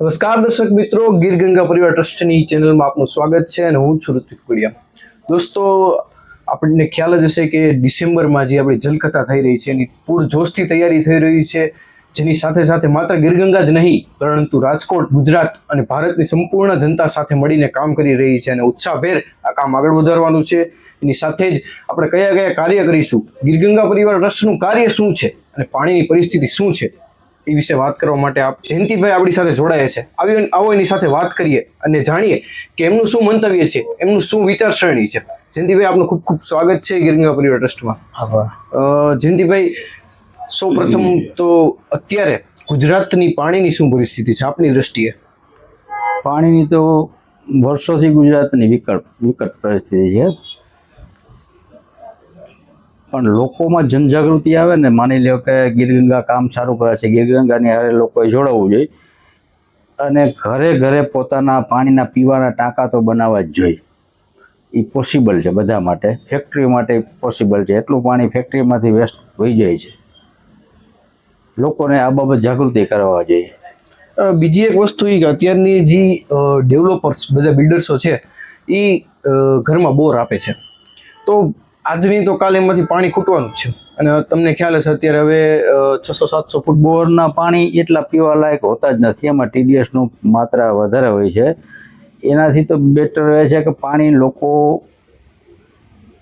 નમસ્કાર દર્શક મિત્રો, ગીર ગંગા પરિવાર ટ્રસ્ટની ચેનલમાં આપનું સ્વાગત છે અને હું છું ઋત્વિક કુડિયા દોસ્તો, આપણને ખ્યાલ જ હશે કે ડિસેમ્બરમાં જે આપણી જલકથા થઈ રહી છે, એની પૂરજોશથી તૈયારી થઈ રહી છે, જેની સાથે સાથે માત્ર ગીરગંગા જ નહીં, પરંતુ રાજકોટ, ગુજરાત અને ભારતની સંપૂર્ણ જનતા સાથે મળીને કામ કરી રહી છે અને ઉત્સાહભેર આ કામ આગળ વધારવાનું છે. એની સાથે જ આપણે કયા કયા કાર્ય કરીશું? ગીરગંગા પરિવાર ટ્રસ્ટનું કાર્ય શું છે? અને પાણીની પરિસ્થિતિ શું છે? એ વિશે વાત કરવા માટે આપ જયંતિભાઈ આપણી સાથે જોડાયા છે. આવી આવો એની સાથે વાત કરીએ અને જાણીએ કે એમનું શું મંતવ્ય છે એમનું શું વિચારસરણી છે. જયંતિભાઈ આપનું ખૂબ ખૂબ સ્વાગત છે ગિરગંગા પરિવાર ટ્રસ્ટમાં. જયંતિભાઈ સૌ પ્રથમ તો અત્યારે ગુજરાતની પાણીની શું પરિસ્થિતિ છે આપની દ્રષ્ટિએ? પાણીની તો વર્ષોથી ગુજરાતની વિકટ વિકટ પરિસ્થિતિ છે. પણ લોકોમાં જનજાગૃતિ આવે ને, માની લો કે ગીરગંગા કામ સારું કરે છે, ગીરગંગાની હારે લોકોએ જોડાવવું જોઈએ અને ઘરે ઘરે પોતાના પાણીના પીવાના ટાંકા તો બનાવવા જ જોઈએ. એ પોસિબલ છે બધા માટે ફેક્ટરી માટે પોસિબલ છે. એટલું પાણી ફેક્ટરીમાંથી વેસ્ટ હોઈ જાય છે. લોકોને આ બાબત જાગૃતિ કરવા જોઈએ. બીજી એક વસ્તુ એ કે અત્યારની જે ડેવલપર્સ બધા બિલ્ડર્સો છે એ ઘરમાં બોર આપે છે. તો આજની તો કાલે એમાંથી પાણી ખૂટવાનું છે. અને તમને ખ્યાલ હશે, અત્યારે હવે છસો સાતસો ફૂટ બોરના પાણી એટલા પીવા લાયક હોતા જ નથી. એમાં ટીડીએસનું માત્રા વધારે હોય છે. એનાથી તો બેટર રહે છે કે પાણી લોકો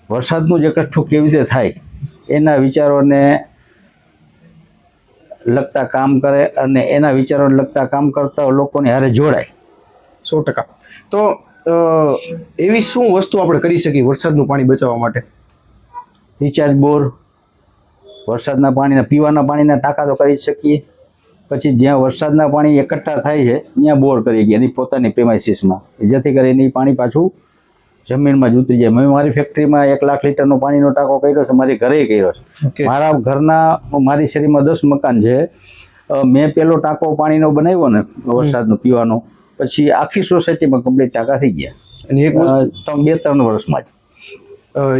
વરસાદનું જ એકઠું કેવી રીતે થાય, એના વિચારોને લગતા કામ કરે અને એના વિચારોને લગતા કામ કરતા લોકોને હારે જોડાય. સો ટકા. તો એવી શું વસ્તુ આપણે કરી શકીએ વરસાદનું પાણી બચાવવા માટે? રિચાર્જ બોર વરસાદના પાણીના પીવાના પાણીના ટાંકા તો કરી શકીએ. પછી જ્યાં વરસાદના પાણી એકઠા થાય છે ત્યાં બોર કરી ગયા. એની પોતાની પ્રેમાઇસીસમાં જેથી કરીને એ પાણી પાછું જમીનમાં જ ઉતરી જાય. મેં મારી ફેક્ટરીમાં એક લાખ લીટરનો પાણીનો ટાંકો કર્યો છે મારી ઘરે કર્યો છે. મારા ઘરના મારી શેરીમાં દસ મકાન છે. મેં પેલો ટાંકો પાણીનો બનાવ્યો ને વરસાદનો પીવાનો. પછી આખી સોસાયટીમાં કમ્પ્લીટ ટાંકા થઈ ગયા. અને એક ત્રણ બે ત્રણ વર્ષમાં જ.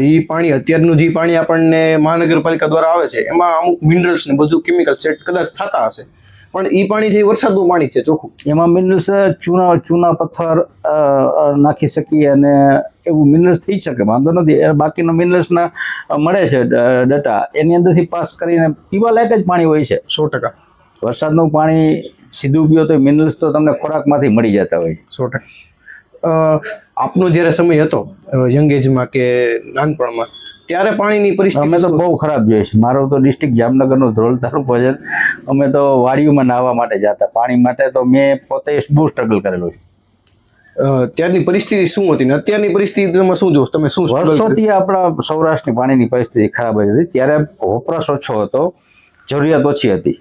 એ પાણી અત્યારનું જે પાણી આપણને મહાનગરપાલિકા દ્વારા આવે છે એમાં અમુક મિનરલ્સ ને બધું કેમિકલ સેટ કદાચ થતા હશે. પણ એ પાણી છે એ વરસાદનું પાણી છે ચોખ્ખું. એમાં મિનરલ્સ ચૂના ચૂના પથ્થર નાખી શકીએ અને એવું મિનરલ્સ થઈ શકે વાંધો નથી. એ બાકીનો મિનરલ્સના મળે છે ડટા. એની અંદરથી પાસ કરીને પીવા લાયક જ પાણી હોય છે. સો ટકા. વરસાદનું પાણી સીધું પીઓ તો મિનરલ્સ તો તમને ખોરાકમાંથી મળી જતા હોય. સો ટકા. આપનો જ્યારે સમય હતો યંગ એજમાં કે નાનપણમાં ત્યારે પાણીની અમે પરિસ્થિતિ તો બહુ ખરાબ જોઈએ છે મારો તો ડિસ્ટ્રિક્ટ જામનગરનો ધ્રોલ તાલુકો છે અમે તો વાડીઓમાં નાહવા માટે જતા. પાણી માટે તો મેં પોતે બહુ સ્ટ્રગલ કરેલું છે. ત્યારની પરિસ્થિતિ શું હતી ને? અત્યારની પરિસ્થિતિમાં શું જોશ? તમે શું વર્ષોથી આપણા સૌરાષ્ટ્રની પાણીની પરિસ્થિતિ ખરાબ હતી. ત્યારે વપરાશ ઓછો હતો જરૂરિયાત ઓછી હતી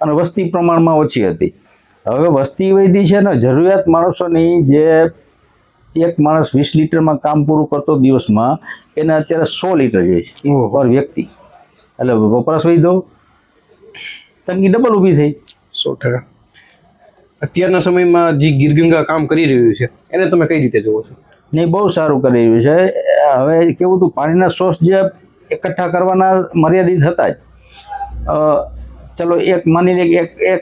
અને વસ્તી પ્રમાણમાં ઓછી હતી. હવે વસ્તી વધી છે ને જરૂરિયાત માણસોની જે એક માણસ વીસ લીટરમાં કામ પૂરું કરતો દિવસમાં એને અત્યારે સો લીટર જોઈએ છે પર વ્યક્તિ. એટલે વપરાશ વધ્યો તંગી ડબલ ઊભી થઈ. સો ટકા. અત્યારના સમયમાં જે ગીરગંગા કામ કરી રહ્યું છે એને તમે કઈ રીતે જોવો છો? ને બહુ સારું કરી રહ્યું છે. હવે કેવું હતું પાણીના સોર્સ જે એકઠા કરવાના મર્યાદિત હતા જ. ચલો એક માની લે એક એક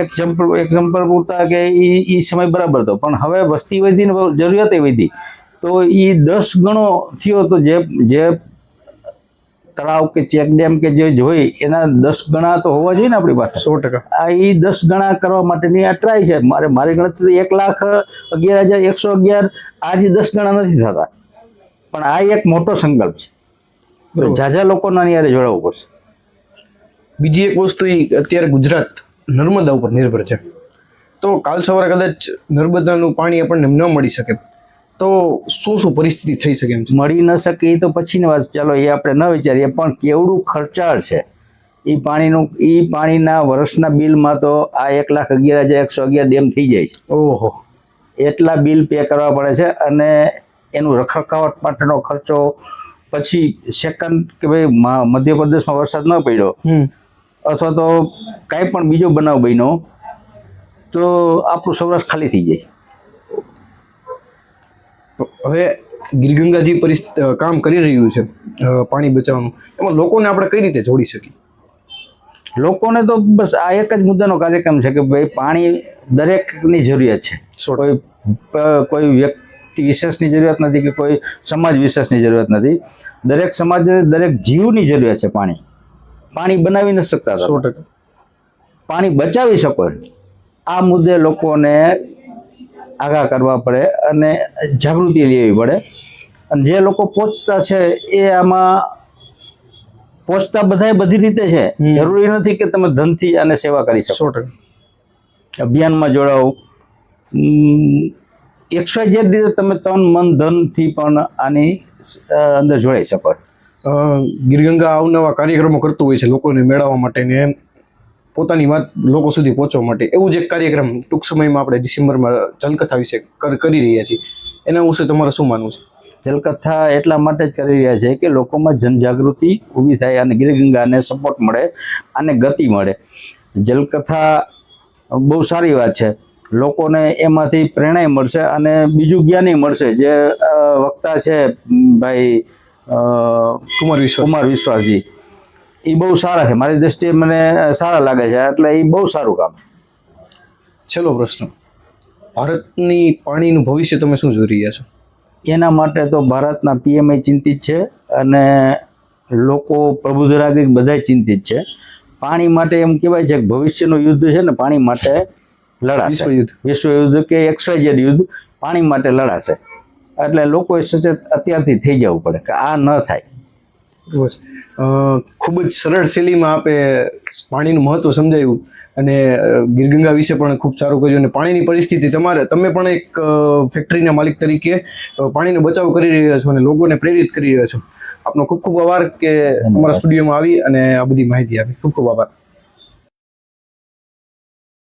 એક્ઝામ્પલ એક્ઝામ્પલ પૂરતા કે એ એ સમય બરાબર હતો. પણ હવે વસ્તી વધી ને જરૂરિયાત વધી. તો એ દસ ગણો થયો તો જે જે તળાવ કે ચેક ડેમ કે જે જોઈ એના દસ ગણા તો હોવા જોઈએ ને આપણી પાસે. સો ટકા. આ એ દસ ગણા કરવા માટેની આ ટ્રાય છે. મારે મારી ગણતરી એક લાખ અગિયાર હજાર એકસો અગિયાર આજે દસ ગણા નથી થતા. પણ આ એક મોટો સંકલ્પ છે. ઝાઝા લોકોના આની જોડાવવું પડશે. બીજી એક વસ્તુ એ અત્યારે ગુજરાત નર્મદા ઉપર નિર્ભર છે. તો કાલ સવારે કદાચ નર્મદાનું પાણી આપણને ન મળી શકે તો શું શું પરિસ્થિતિ થઈ શકે એમ છે? મળી ન શકે એ તો પછીની વાત. ચાલો એ આપણે ન વિચારીએ પણ કેવડું ખર્ચાળ છે. એ પાણીનું એ પાણીના વર્ષના બિલમાં તો આ એક લાખ અગિયાર હજાર એકસો અગિયાર ડેમ થઈ જાય છે. ઓહો. એટલા બિલ પે કરવા પડે છે અને એનું રખરખાવટ માટેનો ખર્ચો પછી સેકન્ડ કે ભાઈ મધ્યપ્રદેશમાં વરસાદ ન પડ્યો અથવા તો કાંઈ પણ બીજો બનાવ બન્યો તો આપણું સૌરાષ્ટ્ર ખાલી થઈ જાય. હવે ગીરગંગાજી પરિસ્થ કામ કરી રહ્યું છે પાણી બચાવવાનું એમાં લોકોને આપણે કઈ રીતે જોડી શકીએ? લોકોને તો બસ આ એક જ મુદ્દાનો કાર્યક્રમ છે કે ભાઈ પાણી દરેકની જરૂરિયાત છે. કોઈ કોઈ વ્યક્તિ વિશેષની જરૂરિયાત નથી કે કોઈ સમાજ વિશેષની જરૂરિયાત નથી. દરેક સમાજ દરેક જીવની જરૂરિયાત છે પાણી. પાણી બનાવી ન શકતા સો ટકા. પાણી બચાવી શકો આ મુદ્દે લોકોને આગાહ કરવા પડે અને જાગૃતિ લેવી પડે. અને જે લોકો પહોંચતા છે એ આમાં પહોંચતા બધાય બધી રીતે છે. જરૂરી નથી કે તમે ધનથી આને સેવા કરી શકો. સો ટકા. અભિયાનમાં જોડાવું એકસો જે રીતે તમે તન મન ધનથી પણ આની અંદર જોડાઈ શકો ગીરગંગા અવનવા કાર્યક્રમો કરતું હોય છે લોકોને મેળવવા માટે ને પોતાની વાત લોકો સુધી પહોંચવા માટે. એવું જ એક કાર્યક્રમ ટૂંક સમયમાં આપણે ડિસેમ્બરમાં જલકથા વિશે કર- રહ્યા છીએ. એના વિશે તમારે શું માનવું છે? જલકથા એટલા માટે જ કરી રહ્યા છે કે લોકોમાં જનજાગૃતિ ઊભી થાય અને ગીરગંગાને સપોર્ટ મળે અને ગતિ મળે. જલકથા બહુ સારી વાત છે. લોકોને એમાંથી પ્રેરણા મળશે અને બીજું જ્ઞાની મળશે. જે વક્તા છે, ભાઈ કુમાર વિશ્વાસ. કુમાર વિશ્વાસજી. એ બહુ સારા છે. મારી દ્રષ્ટિએ મને સારા લાગે છે. એટલે એ બહુ સારું કામ. છેલ્લો પ્રશ્ન. ભારતની પાણીનું ભવિષ્ય તમે શું જોઈ રહ્યા છો? એના માટે તો ભારતના પીએમએ ચિંતિત છે અને લોકો પ્રબુદ્ધરાગરિક બધા ચિંતિત છે. પાણી માટે એમ કહેવાય છે કે ભવિષ્યનું યુદ્ધ છે ને પાણી માટે લડાશે. વિશ્વયુદ્ધ. વિશ્વ યુદ્ધ કે એક્સવાઇઝેડ યુદ્ધ પાણી માટે લડાશે. એટલે લોકોએ સચેત અત્યારથી થઈ જવું પડે કે આ ન થાય. બસ. ખૂબ જ સરળ શૈલીમાં આપે પાણીનું મહત્વ સમજાવ્યું અને ગીરગંગા વિશે પણ ખૂબ સારું કર્યું અને પાણીની પરિસ્થિતિ તમારે તમે પણ એક ફેક્ટરીના માલિક તરીકે પાણીનો બચાવ કરી રહ્યા છો અને લોકોને પ્રેરિત કરી રહ્યા છો. આપનો ખૂબ ખૂબ આભાર કે અમારા સ્ટુડિયોમાં આવી અને આ બધી માહિતી આપી. ખૂબ ખૂબ આભાર.